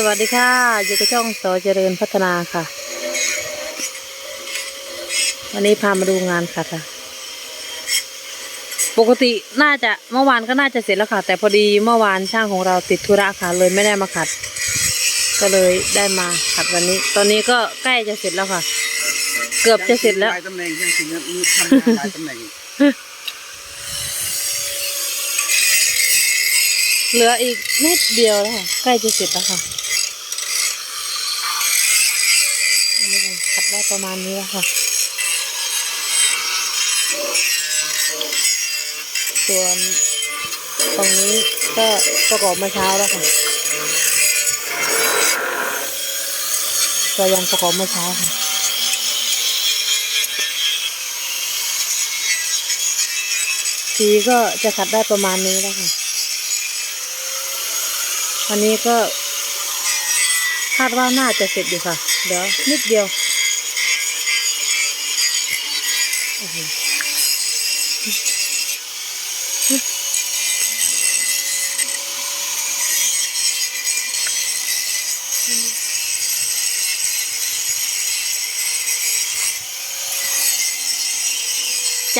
สวัสดีค่ะ อยู่กับช่องสอเจริญพัฒนาค่ะ วันนี้พามาดูงานค่ะค่ะ ปกติน่าจะเมื่อวานก็น่าจะเสร็จแล้วค่ะ แต่พอดีเมื่อวานช่างของเราติดธุระค่ะ เลยไม่ได้มาขัด ก็เลยได้มาขัดวันนี้ ตอนนี้ก็ใกล้จะเสร็จแล้วค่ะ เกือบจะเสร็จแล้ว หลายตำแหน่งจริงๆมีทำงานหลายตำแหน่งเหลืออีกนิดเดียวแล้วค่ะ ใกล้จะเสร็จแล้วค่ะ ได้ประมาณนี้แล้วค่ะ ส่วนตรงนี้ก็ประกอบมาเช้าแล้วค่ะก็ยังประกอบมาเช้าค่ะสีก็จะขัดได้ประมาณนี้แล้วค่ะ อันนี้ก็คาดว่าน่าจะเสร็จอยู่ค่ะ เดี๋ยวนิดเดียวโอ้โห จ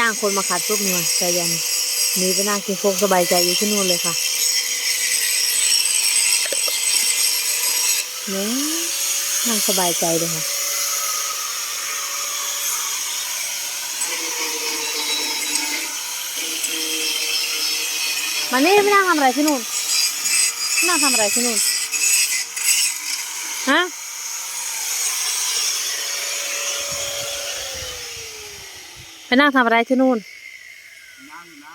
้างคนมาขัดปุ๊บหน่วยใจยันหนีไปนั่งกินโฟกสบายใจอยู่ที่นู่นเลยค่ะเนี่ยนั่งสบายใจเลยค่ะ มานี่ไม่นั่งทำอะไรที่นู่นนั่งทำอะไรที่นู่นฮะไปนั่งทำอะไรที่นู่นน้ำน้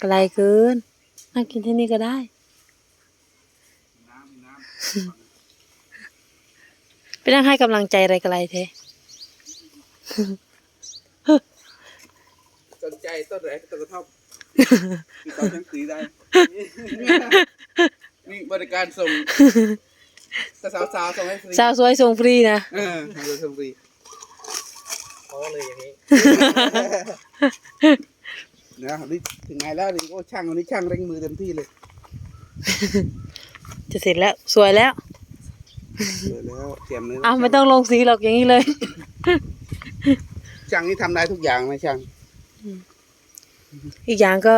ไกลเกินนั่งกินที่นี่ก็ได้น้ำน้ไปนั่งให้กำลังใจอะไรไกลเทำสนใจต้นไหนต้นกระท่อม มีต้นยังตีได้ นี่บริการส่งถ้าสาวๆส่งให้ฟรีสาวสวยส่งฟรีนะ เออทำเลยส่งฟรีเพราะเลยอย่างนี้นะนี่ถึงไงแล้วนี่โอ้ช่างวันนี้ช่างเร่งมือเต็มที่เลยจะเสร็จแล้วสวยแล้ว เสร็จแล้วเตรียมเลยนะอ้าวไม่ต้องลงสีหรอกอย่างนี้เลย ช่างนี่ทำได้ทุกอย่างนะช่าง อีกอย่างก็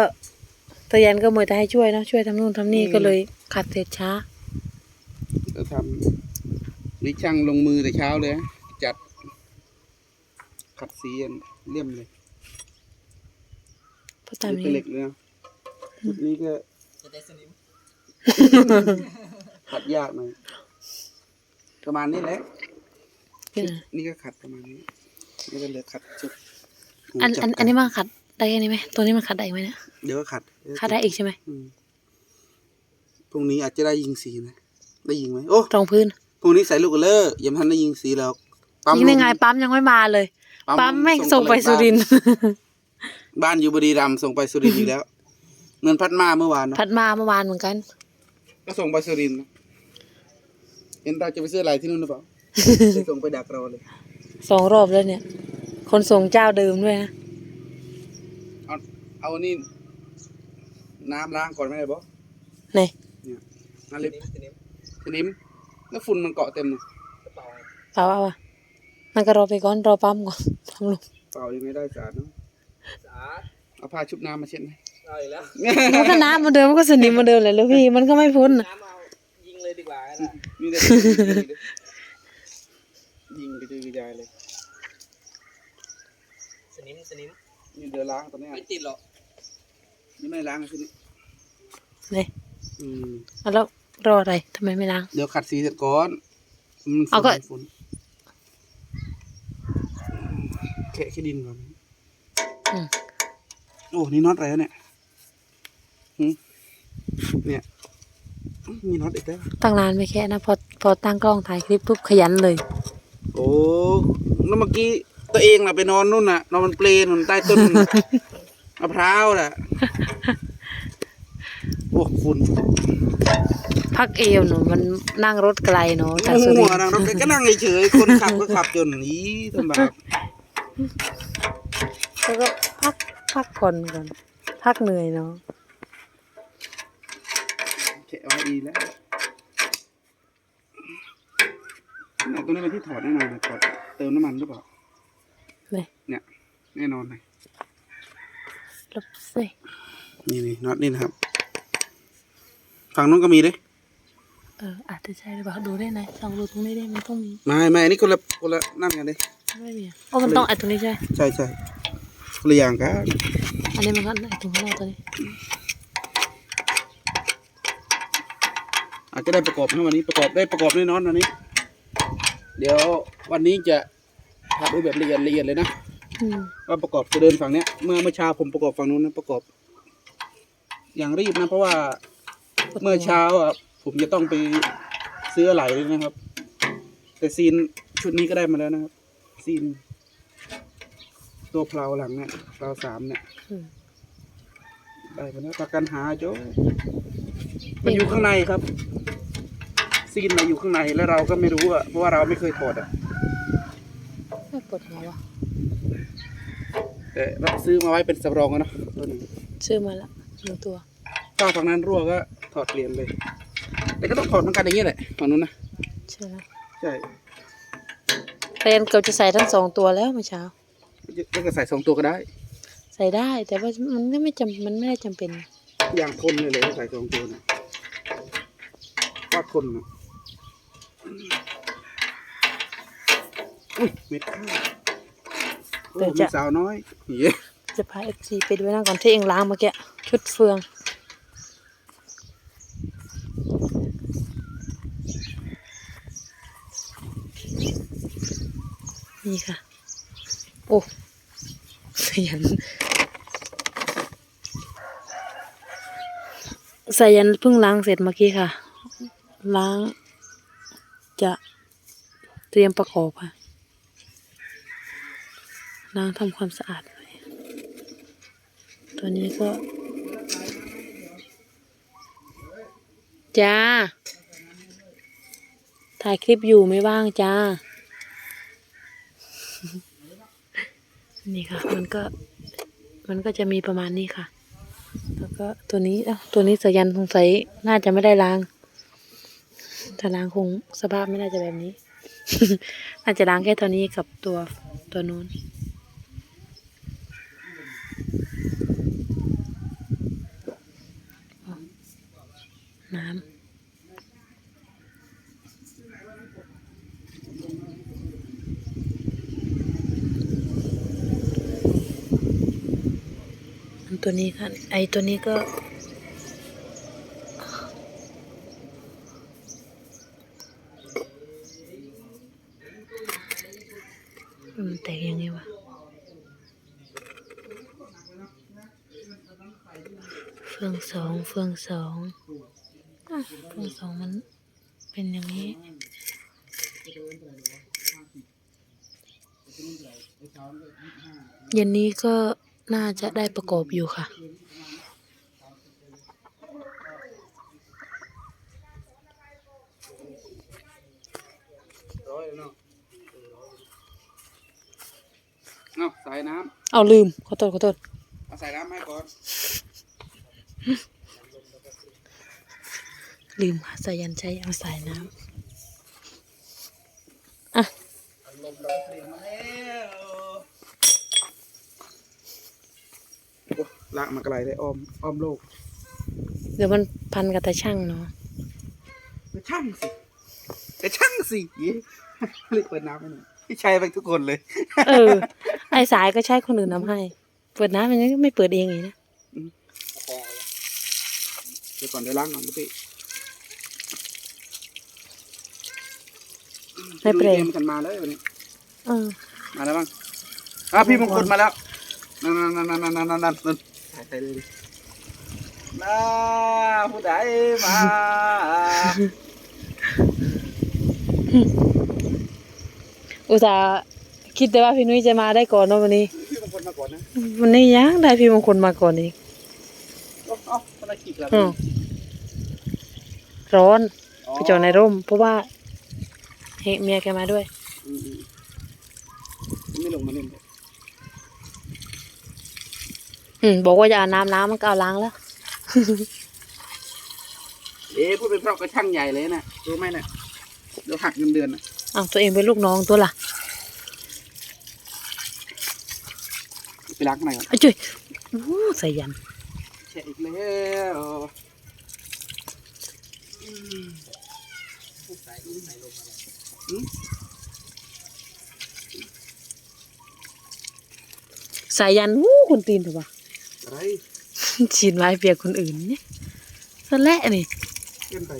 ตะยันก็มวยแต่ให้ช่วยเนอะช่วยทำนู่นทำนี่ก็เลยขัดเสร็จช้าเราทำนี่ช่างลงมือแต่เช้าเลยนะจัด ขัดสีอันเลี่ยมเลยเพราะตามนี่นี้เป็นเหล็กเลยนะชุดนี้ก็ขัดยากหน่อยประมาณนี้แหละนี่นะนี่ก็ขัดประมาณนี้นี่ก็เหลือขัดชุดอันจับอันอันนี้มันขัด ได้แค่นี้ไหมตัวนี้มันขัดได้อีกไหมเนี่ยเดี๋ยวก็ขัดขัดได้อีกใช่ไหมอืมพรุ่งนี้อาจจะได้ยิงสีนะได้ยิงไหมโอ้รองพื้นพรุ่งนี้ใส่ลูกกระเลอร์ยังไม่ทันได้ยิงสีแล้วยิงได้ไงปั๊มยังไม่มาเลย ปั๊มแม่งส่งไปสุรินทร์บ้านอยู่บุรีรัมย์ส่งไปสุรินทร์อีกแล้วเงินพัดมาเมื่อวานนะพัดมาเมื่อวานเหมือนกัน ก็ส่งไปสุรินทร์นะเห็นเราจะไปซื้ออะไรที่นู่นหรือเปล่าจะส่งไปดักเราเลยสองรอบแล้วเนี่ย คนส่งเจ้าเดิมด้วยนะ เอาเอานี่น้ำล้างก่อนไม่ได้บอไหนเนี่ยน้ำลิปสนิมแล้วฝุ่นมันเกาะเต็มเลยเปล่าเอาอะมันก็รอไปก่อนรอปั๊มก่อนทำลงเปล่ายังไงได้สะอาดเนาะเอาผ้าชุบน้ำมาเช็ดไหมเอาอีกแล้วมันก็น้ำเหมันเดิมมันก็สนิมเหมันเดิมเลยลูกพี่มันก็ไม่พ้นน่ะน้ำเอายิงเลยดีกว่านะมีแต่ยิงกระจุยกระจายเลย สนิมส นิมนี่เดือล้างตอนเนี้ยไม่ติดหรอกนี่ไม่ล้างคือนี่นี่อืมเอาแล้วรออะไรทำไมไม่ล้าง เดี๋ยวขัดสีเสร็จก่อนมันเอาก็ ฝุ่นฝุ่นแคะขี้ดินก่อนอืม โอ้นี่น็อตอะไรวะเนี่ยหืมเนี่ยมีน็อตอีกแล้วตั้งนานไม่แค่นะพอพอตั้งกล้องถ่ายคลิปปุ๊บขยันเลย โอ้แล้วเมื่อกี้ ตัวเองน่ะไปนอนนู่นน่ะนอนบนเปลนนใต้ต้นมะพร้าวน่ะโอ้ฝุ่นพักเอวหนูมันนั่งรถไกลเนาะจากสุริหันวทร์นั่งรถก็นั่งเฉยๆคนขับก็ขับจนนี้ทำแบบแล้วก็พักพักผ่อนก่อนพักเหนื่อยเนาะแค่เอาให้ดีแล้วตัวนี้เป็นที่ถอดแน่นอนเลยถอดเติมน้ำมันหรือเปล่า เลยเนี่ยแน่นอนเลยลบสินี่นี่น็อตนี่นะครับ ฝั่งนู้นก็มีเด้เอออาจจะใช่หรือเปล่าดูได้ไหนลองดูตรงนี้ได้มันต้องมี ไม่ไม่อันนี้คนละคนละนั่นกันเด้ไม่มีอะโอ้มันต้องไอ้ตรงนี้ใช่ไหมใช่ใช่คนละอย่างกันอันนี้มันก็ไอ้ตรงข้างนอกตัวนี้อาจจะได้ประกอบให้วันนี้ประกอบได้ประกอบแน่นอนวันนี้ เดี๋ยววันนี้จะ ทำด้วยแบบละเอียดละเอียดเลยนะอืมว่าประกอบจะเดินฝั่งเนี้ย เมื่อเมื่อเช้าผมประกอบฝั่งนู้นนะประกอบ อย่างรีบนะ เพราะว่าเมื่อเช้าอะผมจะต้องไปซื้ออะไหล่เลยนะครับ แต่ซีนชุดนี้ก็ได้มาแล้วนะครับ ซีน ตัวเพลาหลังเนี่ยเพลาสามเนี่ยอืมได้มาแล้วประกันหาโจมันอยู่ข้างในครับ ซีนมาอยู่ข้างในแล้วเราก็ไม่รู้อะเพราะว่าเราไม่เคยถอดอะ ไม่ปวดหัววะแต่เราซื้อมาไว้เป็นสำรองอะเนาะตัวนี้ซื้อมาละหนึ่งตัว ถ้าฝั่งนั้นรั่วก็ถอดเปลี่ยนเลย แต่ก็ต้องถอดเหมือนกันอย่างนี้แหละฝั่งนู้นนะใช่ไหมใช่เรนเกือบจะใส่ทั้งสองตัวแล้วเมื่อเช้าจะจะใส่สองตัวก็ได้ ใส่ได้แต่ว่ามันก็ไม่จำมันไม่ได้จำเป็น อย่างทนเลยเลยใส่สองตัวนะว่าทนนะ อุ้ยเม็ดข้าวโอ้เดี๋ยวมีจะสาวน้อยเย้จะพาเอฟซีไปดูนั่นก่อนที่เองล้างเมื่อกี้ชุดเฟือง นี่ค่ะ โอ้สยันสายันเพิ่งล้างเสร็จเมื่อกี้ค่ะ ล้าง จะเตรียมประกอบค่ะ ล้างทำความสะอาดหน่อยตัวนี้ก็ จ้า ถ่ายคลิปอยู่ไม่ว่างจ้า นี่ค่ะ มันก็ มันก็จะมีประมาณนี้ค่ะ แล้วก็ตัวนี้อ้าตัวนี้สยันสงสัยน่าจะไม่ได้ล้าง ถ้าล้างคงสภาพไม่น่าจะแบบนี้น่าจจะล้างแค่ตัวนี้กับตัวตัวนู้นำอัน ตัวนี้ค่ะ ไอตัวนี้ก็ มันแตกยังไงวะเฟืองสองเฟืองสองเฟืองสองมันเป็นอย่างนี้เย็นนี้ก็ น่าจะได้ประกอบอยู่ค่ะร้อยแล้วเนาะเอาใส่น้เอาลืม ขอโทษขอโทษำเอาใส่น้ำให้ก่อน ลืมค่ะสายันใช้เอาสายน้ำอะ ลมเราเปลี่ยนมาแล้ ลากมาไกลได้อ้อมอ้อมโลกเดี๋ยวมันพันกับตาช่างเนาะแต่ช่างสิแต่ช่างสิรีบเปิดน้ำไห้หน่อยพี่ชายไปทุกคนเลย เออ ไอสายก็ใช้คนอื่นทำให้ เปิดน้ำมันไม่เปิดเองไงนะเดี๋ยวก่อนเดี๋ยวล้างก่อนพี่ให้เปรมกันมาแล้ววันนี้มาแล้วบ้างอะพี่มงคลมาแล้วนั่นนั่นนั่นนั่นนั่นนั่นายไปเลยดิน้าผู้ใดมาอุตส่าห์คิดแต่ว่าพี่นุ้ยจะมาได้ก่อนเนาะวันนี้ พี่มงคลมาก่อนนะวันนี้ยังได้พี่มงคลมาก่อนอีกเอาเอาคนละขีดแล้วอืมร้อนไปจอดในร่ม เพราะว่าเฮเมียแกมาด้วย อืมอืมไม่ลงมาเล่นเลย อืมบอกว่าจะเอาน้ำน้ำมันก็เอาล้างแล้ว เอ๊ะพูดเป็นเพราะกระช่างใหญ่เลยนะรู้ไหมเนี่ยเดี๋ยวหักเงินเดือนนะอ้าวตัวเองเป็นลูกน้องตัวล่ะไปล้างข้างในก่อนอ้าวจุ้ยอู้ใส่ยันแช่อีกแล้วอืมใส่ลูกใส่ลงอะไรอืมใส่ยันวู้คุณตีนถูกปะ อะไรฉีดไว้เปียกคนอื่นเนี่ยสะแหละนี่เกินไป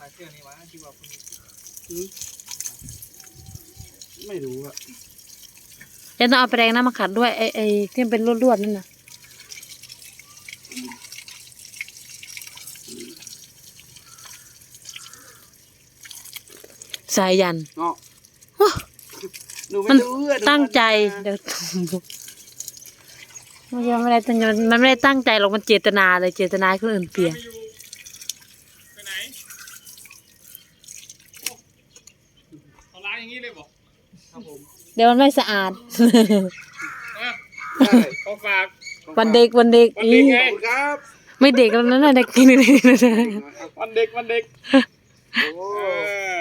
มาเครื่องนี้วะที่ว่าคุณอืมไม่รู้อะยันต้องเอาแปรงน้ำมาขัดด้วยไอ้ไอ้ที่มันเป็นลวดๆนั่นน่ะสายยันเงาะโอ้ หนูไม่มันรู้อะหนูตั้งใจมาเดี๋ยวมันยังไม่ได้ตั้งใจมันไม่ได้ตั้งใจหรอกมันเจตนาเลยเจตนาให้คนอื่นเปียกไปไหนโอ้เขาล้างอย่างนี้เลยบอกครับผมเดี๋ยวมันไม่สะอาด อะใช่ของฝาก วันเด็กวันเด็กวันเด็กไง ขอบคุณครับไม่เด็กแล้วนั่นน่ะเด็กนี่วันเด็กวันเด็กโอ้เออ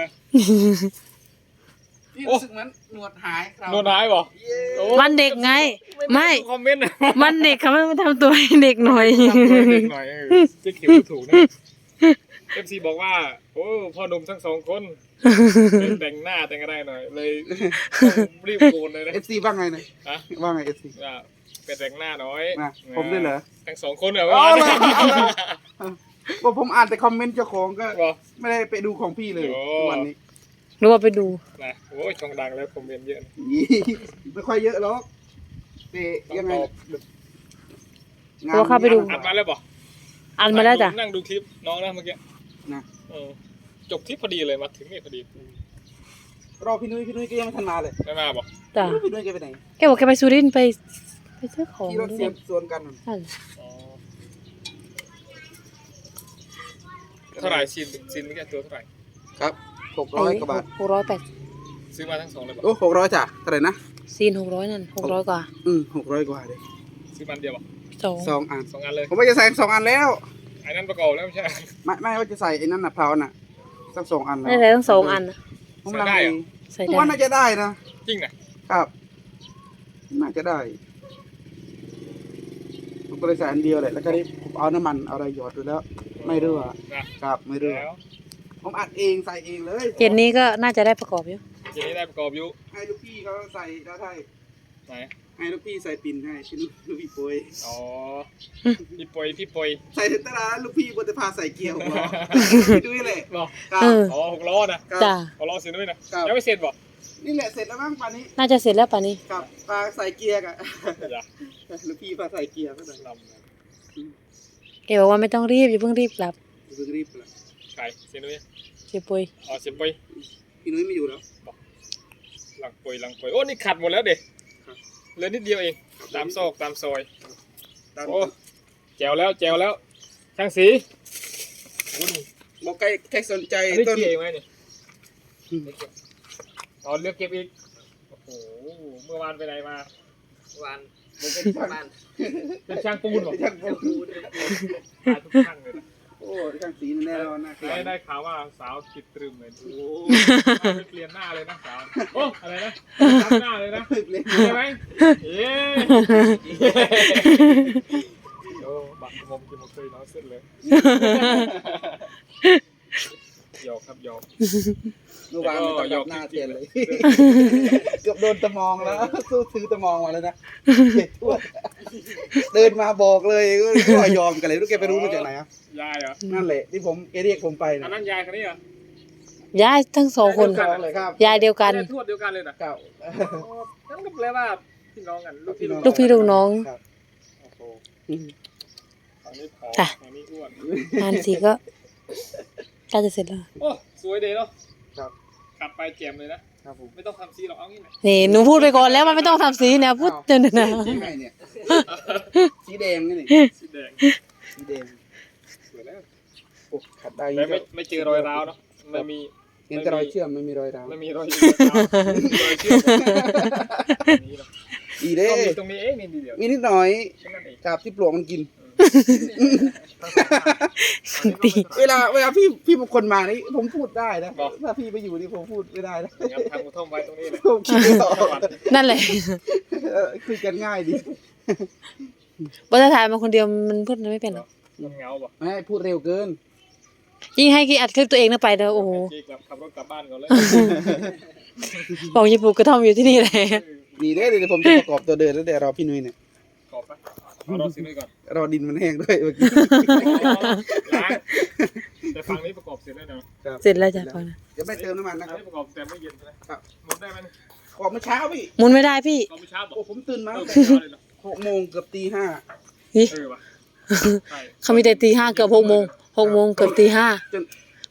พี่รู้สึกเหมือนหนวดหายครับโดนหายบอกเย้โอ้วันเด็กไง ไม่ คอมเมนต์นะวันเด็กเขาไม่มาทำตัวให้เด็กหน่อยทำตัวเด็กหน่อยเออจะเขียนไม่ถูกนะเอฟซีบอกว่า โอ้พ่อหนุ่มทั้งสองคนเป็นแต่งหน้าแต่งอะไรหน่อย เลยต้องรีบโกนเลยนะเอฟซีว่าไงนะฮะว่าไงเอฟซีว่าเป็นแต่งหน้าน้อยนะผมด้วยเหรอทั้งสองคนเหรอเอาเลยเอาเลยว่าผมอ่านแต่คอมเมนต์เจ้าของก็บอกไม่ได้ไปดูของพี่เลยโอ้วันนี้ รู้ว่าไปดู นะโอ้ยช่องดังแล้วคอมเมนต์เยอะนะยี่ไม่ค่อยเยอะหรอกแต่ต้องยังไงตอบงตัวเข้าไปดู อัดมาแล้วบอกอันมาแล้วจ้ะนั่งดูคลิปน้องนะเมื่อกี้นะ เออจบคลิปพอดีเลยมาถึงนี่พอดีรอพี่นุ้ยพี่นุ้ยก็ยังไม่ทันมาเลยไม่มาบอกจ้ะไม่รู้พี่นุ้ยแกไปไหนแกบอกแกไปสุรินทร์ไปไปซื้อของขี่รถเสียบสวนกันนั่นอ๋อเท่าไหร่ซินซินเมื่อกี้ตัวเท่าไหร่ครับ หกร้อยกว่าบาทหกร้อยแปดซื้อมาทั้งสองเลยบอกโอ้หกร้อยจ้ะเท่าไหร่นะซีนหกร้อยนั่นหกร้อยกว่า อืมหกร้อยกว่าเลยซื้อมันเดียวบอกสองสองอันสองอันเลย ผมว่าจะใส่สองอันแล้วไอ้นั่นประกอบแล้วไม่ใช่ ไม่ไม่ว่าจะใส่ไอ้นั่นน่ะเพลาน่ะสักสองอันแล้วได้ใส่ทั้งสองอันนะผมลังเลใส่ผมได้ว่าน่าจะได้นะ จริงนะครับ น่าจะได้ ผมก็เลยใส่อันเดียวแหละแล้วก็นี่ผมเอาน้ำมันเอาอะไรหยอดดูแล้ว ไม่รั่วนะครับไม่รั่วแล้ว ผมอัดเองใส่เองเลยเย็นนี้ก็น่าจะได้ประกอบอยู่ทีนี้ได้ประกอบอยู่ให้ลูกพี่เขาใส่แล้วให้ไหนให้ลูกพี่ใส่ปิ่นให้ชิ้นลูกพี่ปุยอ๋อพี่ปอยพี่ปอยใส่ตลาดลูกพี่บนจะพาใส่เกียร์หกล้อพี่ด้วยแหละบอกครับเอออ๋อหกล้อนะครับจ้ะหกล้อเสร็จด้วยนะครับยังไม่เสร็จบอกนี่แหละเสร็จแล้วมั้งป่านนี้น่าจะเสร็จแล้วป่านนี้กับปลาใส่เกียร์กับอย่าลูกพี่พาใส่เกียร์ก็ใส่ลำเลยแกบอกว่าไม่ต้องรีบอย่าเพิ่งรีบกลับเพิ่งรีบเลยใครเสร็จด้วย เจ็บปุยอ๋อเสร็จปอยพี่นุ้ยไม่อยู่แล้วหลังปอยหลังปอยโอ้นี่ขัดหมดแล้วเด็กครับเหลือนิดเดียวเอง ตามซอกตามซอยตามโอ้แจวแล้วแจวแล้วช่างสีโอ้นี่บอกใครใครสนใจอันนี้ต้นเกี่ยวไหมเนี่ยอ๋อเลือกเก็บอีกโอ้โหเมื่อวานไปไหนมาวันผมเป็นช่างบ้านเป็นช่างปูนเหรอเป็นช่างปูนตายทุกช่างเลยนะ โอ้ช่างสีแน่นอนนะครัได้บได้ข่าวว่าสาวติดตรึมเลยโอ้ไปเปลี่ยนหน้าเลยนะสาวโอ้อะไรนะทำหน้าเลยนะตึกเลยใช่ไหมเย้โอ้บักมมกินหมดเลยน้องเส้นเลย หยอกครับหยอก เมื่อวานไม่ต้องยยกกหน้าจริเตียงนๆเลยเลย เกือบโดนตะมองแล้ว สู้ซื้อตะมองมาแล้วนะเจ็บทั่วเดินมาบอกเลยก็ยอมกันเลยลูกแกไปรู้มาจากไหนอะยายเหรอ นั่นแหละที่ผมแกเรียกผมไปอันนะนั้นยายคนนี้เหรอย้ายทั้งสองคนสองเลยครับยายเดียวกัน ยายทวดเดียวกันเลยนะเก้านั่นก็แปลว่าพี่น้องกันลูกพี่ลูกพี่ลูกน้อง ครับโอ้โหอืม ฝั่งนี้ผอมจ้ะ ฝั่งนี้อ้วนงานสีก็ใกล้จะเสร็จแล้วโอ้สวยเดย์เนาะครับขัดไปแจมเลยนะครับผมไม่ต้องทำซีหรอกเอางี้แหละนี่หนูพูดไปก่อนแล้วมันไม่ต้องทำสีเนี่ยพูดจนนะสีไหนเนี่ยสีแดงนี่นี่สีแดงสีแดงสวยแล้วโอ้ขัดได้แต่ไม่ไม่เจอรอยร้าวเนาะไม่มีเห็นแต่รอยเชื่อมไม่มีรอยร้าวไม่มีรอยร้าวรอยเชื่อมนี่เนาะอีเด้ก็มีตรงนี้เองนี่นิดเดียวมีนิดหน่อยแค่นั้นเองกับที่ปลวกมันกิน ตีเวลาเวลาพี่พี่บุคคลมานี่ผมพูดได้นะ ถ้าพี่ไปอยู่นี่ผมพูดไม่ได้นะงั้นทำกระท่อมไว้ตรงนี้เลยผมคิดไม่ออกนั่นแหละเออคุยกันง่ายดีว่าถ้าถ่ายมาคนเดียวมันพูดไม่เป็นหรอกมันเหงาป่ะไม่พูดเร็วเกิน ยิ่งให้กี้อัดคลิปตัวเองนะไปเด้อโอ้โหจีกลับขับรถกลับบ้านก่อนเลยบอกญี่ปุ่นกระท่อมอยู่ที่นี่เลยดีเด้เดี๋ยวผมจะประกอบตัวเดินแล้วเดี๋ยวรอพี่นุ้ยเนี่ย ขอบปะ เอารถซื้อไว้ก่อนรอดินมันแห้งด้วยเมื่อกี้ล้างแต่ฝั่งนี้ประกอบเสร็จแล้วเนาะครับเสร็จแล้วจ้ะพอนะเดี๋ยวไม่เติมน้ำมันนะอันครับนี้ประกอบแต่ไม่เย็นใช่ไหมครับหมดได้ไหมเนี่ยขอบเมื่อเช้าพี่หมุนไม่ได้พี่ประกอบเมื่อเช้าบอกโอ้ผมตื่นมาเออตั้งเมื่อแต่เช้าเลยเนาะหกโมงเกือบตีห้านี่เออว่ะใช่เขามีแต่ตีห้าเกือบหกโมงหกโมงเกือบตีห้าจน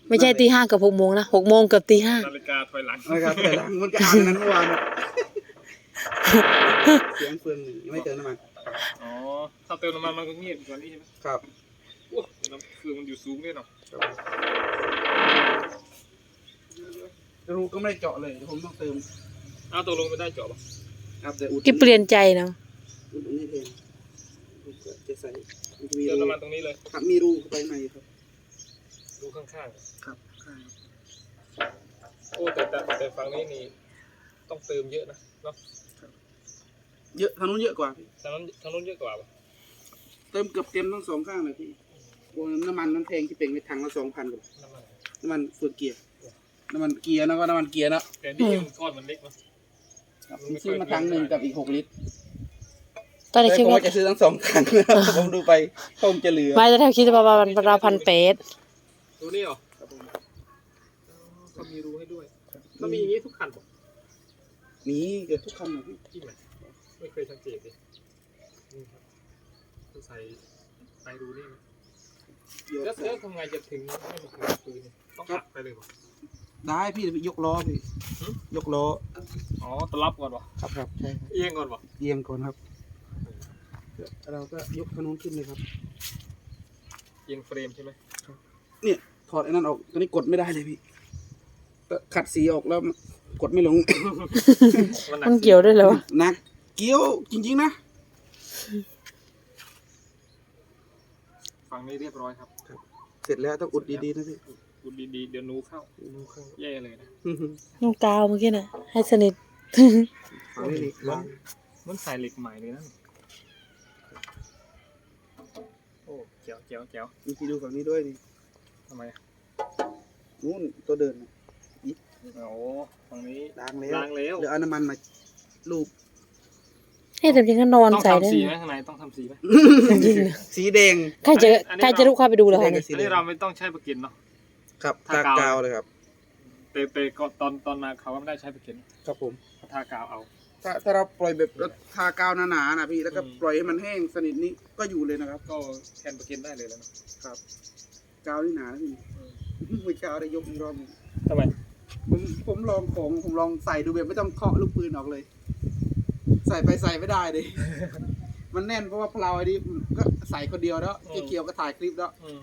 ไม่ใช่ตีห้าเกือบหกโมงนะหกโมงเกือบตีห้านาฬิกาถอยหลังนะครับแต่หลังมันก็อ่านในนั้นเมื่อวานเสียงเฟืองหนึ่งยังไม่เติมน้ำมัน อ๋อถ้าเติมน้ำมันมันก็เงียบกว่านี้ใช่ไหมครับโอ้น้ำเครื่องมันอยู่สูงด้วยเนาะรูก็ไม่ได้เจาะเลยเดี๋ยวผมต้องเติมอ้าวตกลงไม่ได้เจาะป่ะครับแต่อุดกี่เปลี่ยนใจเนาะอุดอันนี้แทนจะใส่มันจะมีเติมรูน้ำมันตรงนี้เลยครับมีรูเข้าไปในครับดูข้างครับข้างๆโอ้แต่แต่แต่ฝั่งนี้นี่ต้องเติมเยอะนะเนาะ เยอะทางนู้นเยอะกว่าพี่ทางนั้นทางนู้นเยอะกว่าป่ะเติมเกือบเต็มทั้งสองข้างเลยพี่โอ้น้ำมันนั้นแพงที่เป็นไปถังละสองพันกว่าน้ำมันน้ำมันส่วนเกียร์น้ำมันเกียร์นะก็น้ำมันเกียร์นะแต่นี่มันก้อนมันเล็กเนาะครับผมซื้อมาถังหนึ่งกับอีกหกลิตรตอนนี้แต่คิดผมว่าว่าจะซื้อทั้งสองถังนะผมดูไปคงจะเหลือไม่จะแทบคิดว่าประมาณประมาณพันเปดดูนี่เหรอเขามีรูให้ด้วยมันมีอย่างนี้ทุกคันป่ะมีเกือบทุกคันเลยพี่ ที่ไหน ไม่เคยสังเกตเลยนี่ครับต้องใส่ไปดูนี่นะเยอะแล้วแล้วทำไงจะถึงให้มันถึงปืนเนี่ยต้องหักไปเลยป่ะได้พี่ยกล้อพี่หือยกล้ออ๋อตลับก่อนป่ะครับครับใช่ครับเอียงก่อนป่ะเอียงก่อนครับ เราก็ยกขนนขึ้นเลยครับเอียงเฟรมใช่ไหมเนี่ยถอดไอ้นั่นออกตัวนี้กดไม่ได้เลยพี่แต่ขัดสีออกแล้วกดไม่ลงมันหนัมันเกี่ยวด้วยเหรอวะหนัก เกี้ยวจริง ๆ นะ ฝั่งนี้เรียบร้อยครับเสร็จแล้วต้องอุดดีๆนะพี่ดูดีๆเดี๋ยวหนูเข้าดูข้างแย่เลยนะน้องกาวเมื่อกี้น่ะ ให้สนิท ฝั่งนี้นี่ล้างมันใส่เหล็กใหม่เลยนะโอ้เจ๋วเจ๋วเจ๋วมีที่ดูฝั่งนี้ด้วยนี่ทำไมอะนู่นตัวเดินน่ะโอ้ฝั่งนี้ล้างแล้วล้างแล้ว เดี๋ยวเอาน้ำมันมาลูบ ให้แต่จริงก็นอนต้องใส่ได้ทำสีไหไหมมข้างในต้องทำสีไหมจริงนะสีแดงใครจะอันนี้ใครจะรู้เข้าไปดูเหรอแดคะงเนี่ยกับสีอันแดนี้งเราไม่ต้องใช้ประกินเนาะ ครับทาทากาว กาวเลยครับแต่แต่ก็ตอนตอนมาเขาก็ไม่ได้ใช้ประกินครับผมเขาทากาวเอา ถ้าถ้าเราปล่อยแบบทากาวหนาๆนะพี่แล้วก็อืม ปล่อยให้มันแห้งสนิทนี้ก็อยู่เลยนะครับ ก็แทนประกินได้เลยแล้วนะกาวนี่หนานะพี่ไม่กาวได้ยกอีกรอบหนึ่งทำไมผมผมลองของผมลองใส่ดูแบบไม่ต้องเคาะลูกปืนออกเลย ใส่ไปใส่ไม่ได้เลยมันแน่นเพราะว่าเพลาไอ้นี่ก็ใส่คนเดียวแล้วเกี่ยวก็ถ่ายคลิปแล้ว อืม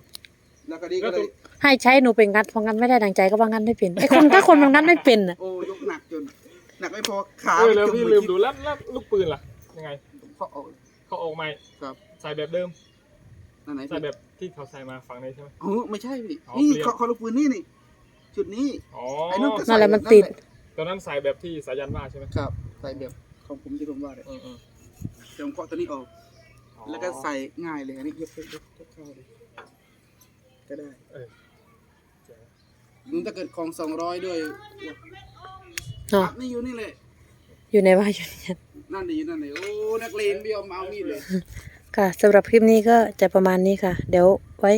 แล้วก็นี่ก็เลย ให้ใช้หนูเป็นงัดพองัดไม่ได้ดังใจก็ว่างัดไม่เป็นไอ้คนถ้าคนมันงัดไม่เป็นอะโอ้ยกหนักจน หนักไม่พอขาเออแล้วจุ่พี่ไปลืมที่ดูแล้วแล้วลูกปืนล่ะ ยังไงเคาะออกเขาออกใหม่ครับ ใส่แบบเดิมนั่นไหนใส่พี่แบบที่เขาใส่มาฝั่งนี้ใช่ไหม โอ้ไม่ใช่พี่อ๋อนี่เปลี่ยนเคาะเคาะลูกปืนนี่นี่จุดนี้ อ๋อไอ้นู่นก็ นั่ใส่นแหละมันติด ตอนนั้นใส่แบบที่สายันว่าใช่ไหมครับ ใส่แบบ ของผมที่ผมว่าเลยอืมอืมเดี๋ยวผมเคาะตัวนี้ออก อ๋อแล้วก็ใส่ง่ายเลยอันนี้ยกยกยกยกเข้าเลยก็ได้เออเจ๋งมันถ้าเกิดของสองร้อยด้วยเนาะอัพนี่อยู่นี่เลยอยู่ในว่าอยู่ในนั้นนั่นดีนั่นเลยโอ้นักเลงไม่ยอมมาเอามีดเลย ค่ะสำหรับคลิปนี้ก็จะประมาณนี้ค่ะ เดี๋ยวไว้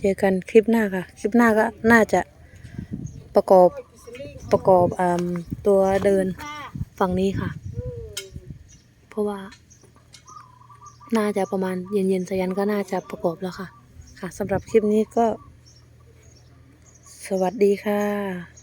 เจอกันคลิปหน้าค่ะ คลิปหน้าก็น่าจะประกอบประกอบอ่าตัวเดินฝั่งนี้ค่ะเพ ราะว่า น่าจะประมาณเย็นๆสยันก็น่าจะประกอบแล้วค่ะ ค่ะสำหรับคลิปนี้ก็ สวัสดีค่ะ